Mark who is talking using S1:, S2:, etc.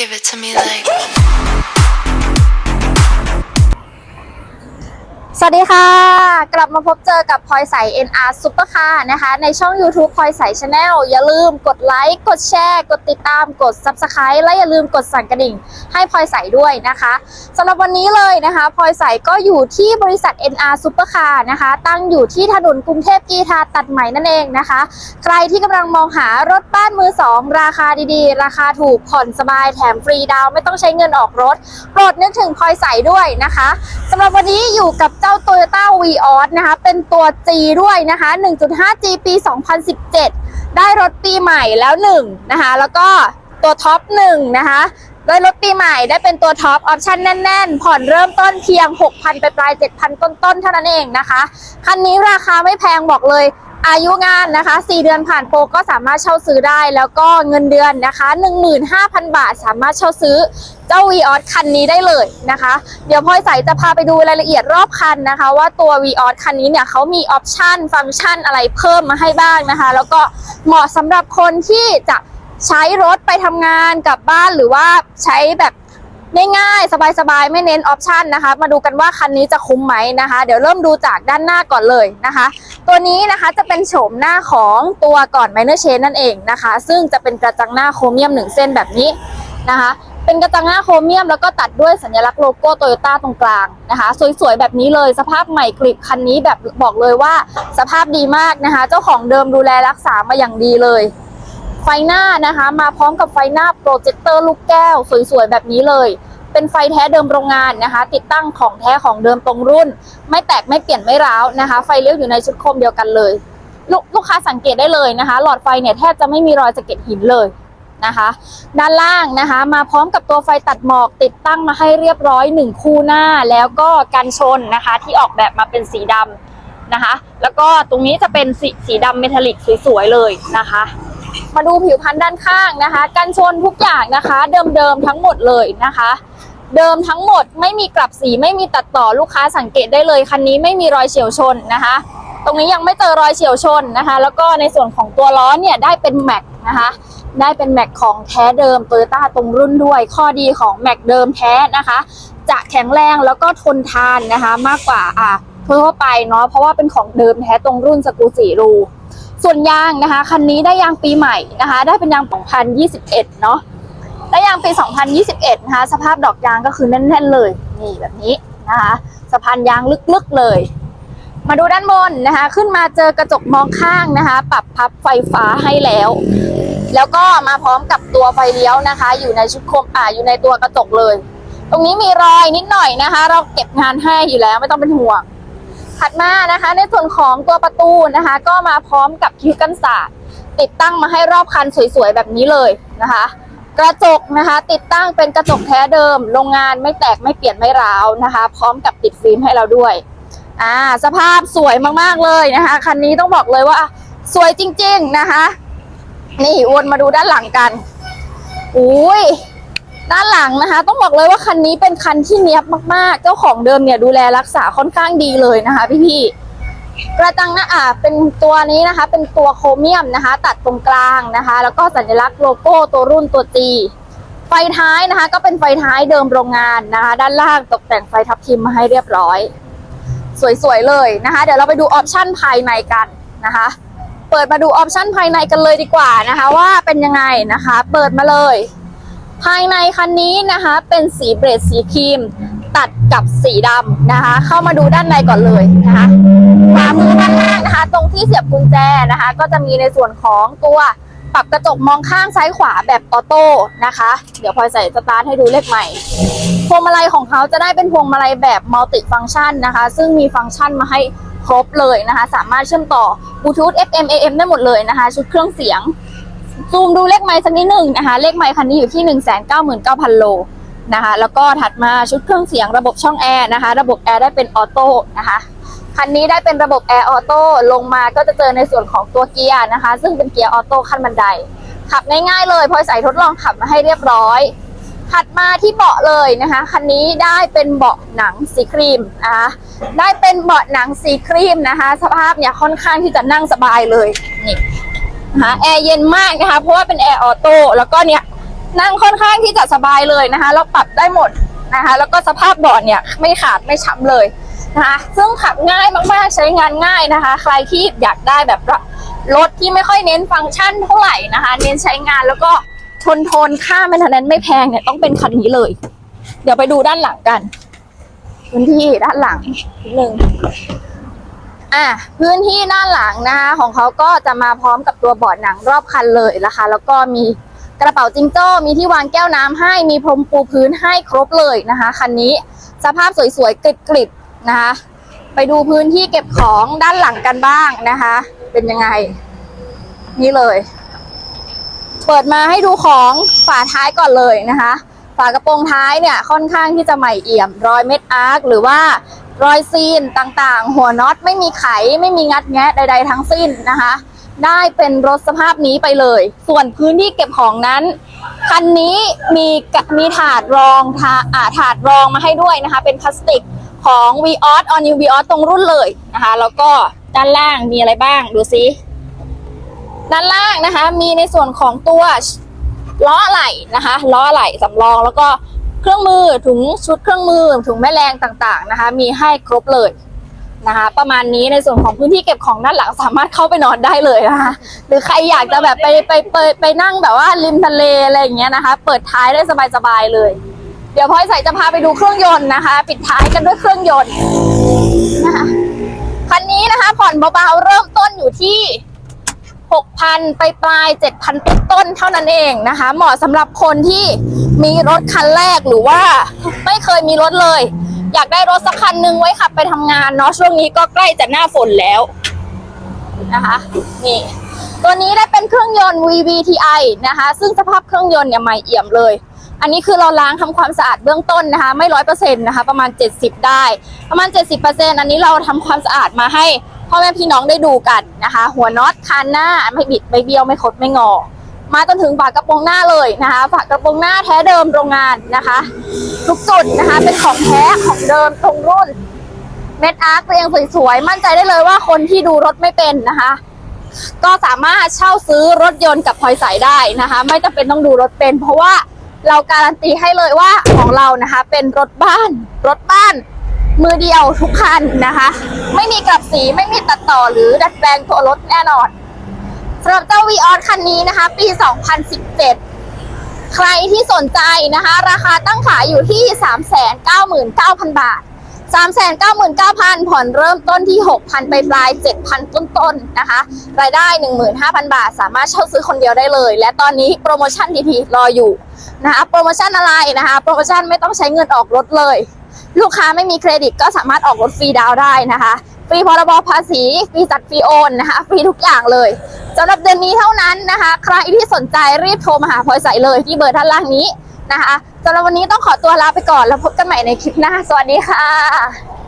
S1: Give it to me like.
S2: สวัสดีค่ะ กลับมาพบเจอกับพลอยใส NR Supercar นะคะ ในช่อง YouTube พลอยใส Channel อย่าลืมกดไลค์กดแชร์ กดติดตามกด Subscribe และอย่าลืมกดสั่นกระดิ่ง ให้พลอยใสด้วยนะคะสำหรับวันนี้เลยนะคะพลอยใสก็อยู่ที่บริษัท NR Supercar นะคะ ตั้งอยู่ที่ถนนกรุงเทพกีทาตัดใหม่นั่นเองนะคะ ใครที่กำลังมองหารถบ้านมือสองราคาดีๆ ราคาถูกผ่อนสบายแถมฟรีดาวไม่ต้องใช้เงินออกรถโปรดนึกถึงพลอยใสด้วยนะคะสำหรับวันนี้อยู่กับเจ้า Toyota v ีออนะคะ เป็นตัว G ด้วยนะคะ 1.5G ปี 2017 ได้รถปีใหม่แล้ว1นะคะ แล้วก็ตัวท็อป1นะคะได้รถปีใหม่ได้เป็นตัวท็อปออปชั่นแน่น ๆ ผ่อนเริ่มต้นเพียง 6,000 ไปปลาย 7,000 ต้น ๆ เท่านั้นเองนะคะ คันนี้ราคาไม่แพงบอกเลย อายุงานนะคะ 4 เดือนผ่านโปรก็สามารถเช่าซื้อได้ แล้วก็เงินเดือนนะคะ 15,000 บาท สามารถเช่าซื้อเจ้า v ีออคันนี้ได้เลยนะคะ เดี๋ยวพลอยใสจะพาไปดูรายละเอียดรอบคันนะคะ ว่าตัว v ีออคันนี้เนี่ยเขามีออปชันฟังก์ชันอะไรเพิ่มมาให้บ้างนะคะ แล้วก็เหมาะสำหรับคนที่จะใช้รถไปทำงานกลับบ้านหรือว่าใช้แบบ ง่ายๆสบายๆ ไม่เน้นออปชันนะคะ มาดูกันว่าคันนี้จะคุ้มไหมนะคะ เดี๋ยวเริ่มดูจากด้านหน้าก่อนเลยนะคะ ตัวนี้นะคะจะเป็นโฉมหน้าของตัวก่อนไมเนอร์เชนนั่นเองนะคะ ซึ่งจะเป็นกระจังหน้าโครเมียมหนึ่งเส้นแบบนี้นะคะ เป็นกระจังหน้าโครเมียมแล้วก็ตัดด้วยสัญลักษณ์โลโก้โตโยต้าตรงกลางนะคะ สวยๆ แบบนี้เลยสภาพใหม่กริบคันนี้แบบบอกเลยว่าสภาพดีมากนะคะ เจ้าของเดิมดูแลรักษามาอย่างดีเลย ไฟหน้านะคะ มาพร้อมกับไฟหน้าโปรเจคเตอร์ลูกแก้ว สวยๆ แบบนี้เลย เป็นไฟแท้เดิมโรงงานนะคะ ติดตั้งของแท้ของเดิมตรงรุ่น ไม่แตกไม่เปลี่ยนไม่ร้าวนะคะ ไฟเลี้ยวอยู่ในชุดโคมเดียวกันเลยลลูกค้าสังเกตได้เลยนะคะ หลอดไฟเนี่ยแทบจะไม่มีรอยสะเก็ดหินเลยนะคะ ด้านล่างนะคะ มาพร้อมกับตัวไฟตัดหมอกติดตั้งมาให้เรียบร้อยหนึ่งคู่หน้าแล้วก็กันชนนะคะ ที่ออกแบบมาเป็นสีดำนะคะ แล้วก็ตรงนี้จะเป็นสีสีดำเมทัลลิกสวยๆเลยนะคะ มาดูผิวพันธุ์ด้านข้างนะคะ กันชนทุกอย่างนะคะ เดิมๆทั้งหมดเลยนะคะ เดิมทั้งหมดไม่มีกลับสีไม่มีตัดต่อลูกค้าสังเกตได้เลยคันนี้ไม่มีรอยเฉียวชนนะคะ ตรงนี้ยังไม่เจอรอยเฉียวชนนะคะ แล้วก็ในส่วนของตัวล้อเนี่ยได้เป็นแม็กนะคะได้เป็นแม็กของแท้เดิมโตโยต้าตรงรุ่นด้วย ข้อดีของแม็กเดิมแท้นะคะ จะแข็งแรงแล้วก็ทนทานนะคะ มากกว่าอะทั่วไปเนาะเพราะว่าเป็นของเดิมแท้ตรงรุ่นสกูสีรู ส่วนยางนะคะคันนี้ได้ยางปีใหม่นะคะ ได้เป็นยาง 2021 เนาะได้ยางปี 2021 นะคะ สภาพดอกยางก็คือแน่นๆเลยนี่แบบนี้นะคะสะพานยางลึกๆเลย มาดูด้านบนนะคะ ขึ้นมาเจอกระจกมองข้างนะคะ ปรับพับไฟฟ้าให้แล้ว แล้วก็มาพร้อมกับตัวไฟเลี้ยวนะคะ อยู่ในชุดโคมอ่าอยู่ในตัวกระจกเลย ตรงนี้มีรอยนิดหน่อยนะคะ เราเก็บงานให้อยู่แล้วไม่ต้องเป็นห่วง ถัดมานะคะ ในส่วนของตัวประตูนะคะ ก็มาพร้อมกับคิ้วกันศาสตร์ติดตั้งมาให้รอบคันสวยๆแบบนี้เลยนะคะ กระจกนะคะ ติดตั้งเป็นกระจกแท้เดิม โรงงานไม่แตกไม่เปลี่ยนไม่ร้าวนะคะ พร้อมกับติดฟิล์มให้เราด้วยอ่าสภาพสวยมากๆเลยนะคะคันนี้ต้องบอกเลยว่าสวยจริง ๆนะคะ นี่วนมาดูด้านหลังกันอุ้ย ด้านหลังนะคะ ต้องบอกเลยว่าคันนี้เป็นคันที่เนี้ยบมากๆ เจ้าของเดิมเนี่ยดูแลรักษาค่อนข้างดีเลยนะคะพี่ๆกระจังหน้าอ่าเป็นตัวนี้นะคะ เป็นตัวโครเมียมนะคะ ตัดตรงกลางนะคะ แล้วก็สัญลักษณ์โลโก้ตัวรุ่นตัวจีไฟท้ายนะคะ ก็เป็นไฟท้ายเดิมโรงงานนะคะ ด้านล่างตกแต่งไฟทับทิมมาให้เรียบร้อย สวยๆเลยนะคะ เดี๋ยวเราไปดูออปชั่นภายในกันนะคะเปิดมาดูออปชั่นภายในกันเลยดีกว่านะคะ ว่าเป็นยังไงนะคะ เปิดมาเลย ภายในคันนี้นะคะเป็นสีเบรดสีครีม ตัดกับสีดำนะคะ เข้ามาดูด้านในก่อนเลยนะคะขวามือด้านล่างนะคะ ตรงที่เสียบกุญแจนะคะ ก็จะมีในส่วนของตัวปรับกระจกมองข้างซ้ายขวาแบบออโต้นะคะ เดี๋ยวพลอยใส่สตาร์ทให้ดูเลขใหม่ พวงมาลัยของเขาจะได้เป็นพวงมาลัยแบบมัลติฟัง c t ชันนะคะ ซึ่งมีฟังก์ชันมาให้ครบเลยนะคะ สามารถเชื่อมต่อบลูทูธ FM AM ได้หมดเลยนะคะ ชุดเครื่องเสียง ซูมดูเลขไมล์สักนิดหนึ่งนะคะ เลขไมล์คันนี้อยู่ที่ 1 9 9 0 0 0 โลนะคะ แล้วก็ถัดมาชุดเครื่องเสียงระบบช่องแอร์นะคะ ระบบแอร์ได้เป็นออโต้นะคะ คันนี้ได้เป็นระบบแอร์ออโต้ลงมาก็จะเจอในส่วนของตัวเกียร์นะคะ ซึ่งเป็นเกียร์ออโต้ขั้นบันได ขับง่ายๆเลยพลอยใส่ทดลองขับมาให้เรียบร้อยถัดมาที่เบาะเลยนะคะ คันนี้ได้เป็นเบาะหนังสีครีมนะคะได้เป็นเบาะหนังสีครีมนะคะ สภาพเนี่ยค่อนข้างที่จะนั่งสบายเลยนี่ นะคะแอร์เย็นมากนะคะ เพราะว่าเป็นแอร์ออโต้แล้วก็เนี่ยนั่งค่อนข้างที่จะสบายเลยนะคะแล้วปรับได้หมดนะคะ แล้วก็สภาพเบาะเนี่ยไม่ขาดไม่ช้ำเลยนะคะซึ่งขับง่ายมากๆใช้งานง่ายนะคะ ใครที่อยากได้แบบรถที่ไม่ค่อยเน้นฟังก์ชันเท่าไหร่นะคะ เน้นใช้งานแล้วก็ทนทนค่ามันนั้นไม่แพงเนี่ยต้องเป็นคันนี้เลย เดี๋ยวไปดูด้านหลังกันพื้นที่ด้านหลังนิดนึง อะพื้นที่ด้านหลังนะคะของเขาก็จะมาพร้อมกับตัวเบาะหนังรอบคันเลยนะคะ แล้วก็มีกระเป๋าจิงโจ้มีที่วางแก้วน้ำให้มีพรมปูพื้นให้ครบเลยนะคะคันนี้สภาพสวยๆกริบๆนะคะ ไปดูพื้นที่เก็บของด้านหลังกันบ้างนะคะ เป็นยังไง นี่เลย เปิดมาให้ดูของฝาท้ายก่อนเลยนะคะ ฝากระโปรงท้ายเนี่ยค่อนข้างที่จะใหม่เอี่ยมรอยเม็ดอาร์คหรือว่า รอยซีนต่างๆ หัวน็อตไม่มีไขไม่มีงัดแงะใด ๆ ทั้งสิ้นนะคะ ได้เป็นรถสภาพนี้ไปเลย ส่วนพื้นที่เก็บของนั้น คันนี้มีมีถาดรองทาอาถาดรองมาให้ด้วยนะคะ เป็นพลาสติกของ v ีออสออนิว v ีออสตรงรุ่นเลยนะคะ แล้วก็ด้านล่างมีอะไรบ้างดูซิด้านล่างนะคะ มีในส่วนของตัวล้อไหล่นะคะล้อไหล่สำรองแล้วก็ เครื่องมือถุงชุดเครื่องมือถุงแม่แรงต่างๆนะคะ มีให้ครบเลยนะคะประมาณนี้ในส่วนของพื้นที่เก็บของด้านหลังสามารถเข้าไปนอนได้เลยนะคะหรือใครอยากจะแบบไปไปไปไปนั่งแบบว่าริมทะเลอะไรอย่างเงี้ยนะคะ เปิดท้ายได้สบายๆเลย เดี๋ยวพลอยใส่จะพาไปดูเครื่องยนต์นะคะ ปิดท้ายกันด้วยเครื่องยนต์นะคะคันนี้นะคะผ่อนเบาๆเริ่มต้นอยู่ที่ 6,000 ไปปลาย 7,000 ต้นต้นเท่านั้นเองนะคะ เหมาะสำหรับคนที่มีรถคันแรกหรือว่าไม่เคยมีรถเลย อยากได้รถสักคันหนึ่งไว้ขับไปทำงานเนาะช่วงนี้ก็ใกล้จะหน้าฝนแล้วนะคะนี่ตัวนี้ได้เป็นเครื่องยนต์ VVTi นะคะ ซึ่งสภาพเครื่องยนต์เนี่ยใหม่เอี่ยมเลย อันนี้คือเราล้างทำความสะอาดเบื้องต้นนะคะ ไม่ร้อยเปอร์เซ็นต์นะคะ ประมาณ 70 ได้ ประมาณ 70%อันนี้เราทำความสะอาดมาให้ พ่อแม่พี่น้องได้ดูกันนะคะ หัวน็อตคานหน้าไม่บิดไม่เบี้ยวไม่คดไม่งอ มาจนถึงฝากระโปรงหน้าเลยนะคะฝากระโปรงหน้าแท้เดิมโรงงานนะคะ ทุกจุดนะคะเป็นของแท้ของเดิมตรงรุ่นเม็ดอาร์คเรียงสวยๆมั่นใจได้เลยว่าคนที่ดูรถไม่เป็นนะคะ ก็สามารถเช่าซื้อรถยนต์กับพลอยสายได้นะคะ ไม่จำเป็นต้องดูรถเป็น เพราะว่าเราการันตีให้เลยว่าของเรานะคะ เป็นรถบ้าน รถบ้าน มือเดียวทุกคันนะคะ ไม่มีกลับสีไม่มีตัดต่อหรือดัดแปลงตัวรถแน่นอนสำหรับเจ้า v ีออคันนี้นะคะ ปี 2017 ใครที่สนใจนะคะ ราคาตั้งขายอยู่ที่ 399,000 บาท 399,000 ผ่อนเริ่มต้นที่ 6,000 ไปปลาย 7,000 ต้นๆนะคะ รายได้ 15,000 บาท สามารถเช่าซื้อคนเดียวได้เลย และตอนนี้โปรโมชั่นดีๆ รออยู่นะคะ โปรโมชั่นอะไรนะคะ โปรโมชั่นไม่ต้องใช้เงินออกรถเลย ลูกค้าไม่มีเครดิตก็สามารถออกรถฟรีดาวได้นะคะฟรีพรบภาษีฟรีจัดฟรีโอนนะคะฟรีทุกอย่างเลยสำหรับเดือนนี้เท่านั้นนะคะใครที่สนใจรีบโทรมาหาพลอยใสเลยที่เบอร์ด้านล่างนี้นะคะสำหรับวันนี้ต้องขอตัวลาไปก่อนแล้วพบกันใหม่ในคลิปหน้า สวัสดีค่ะ